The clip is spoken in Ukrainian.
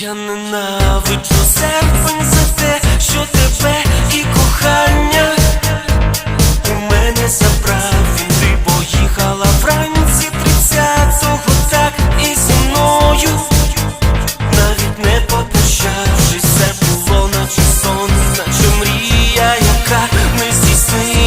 Я ненавиджу серпень за те, що тебе і кохання у мене забрав. Він Ти поїхала вранці тридцятого так і зі мною. Навіть не попрощавшись, це було наче сон, наче мрія, яка не здійснила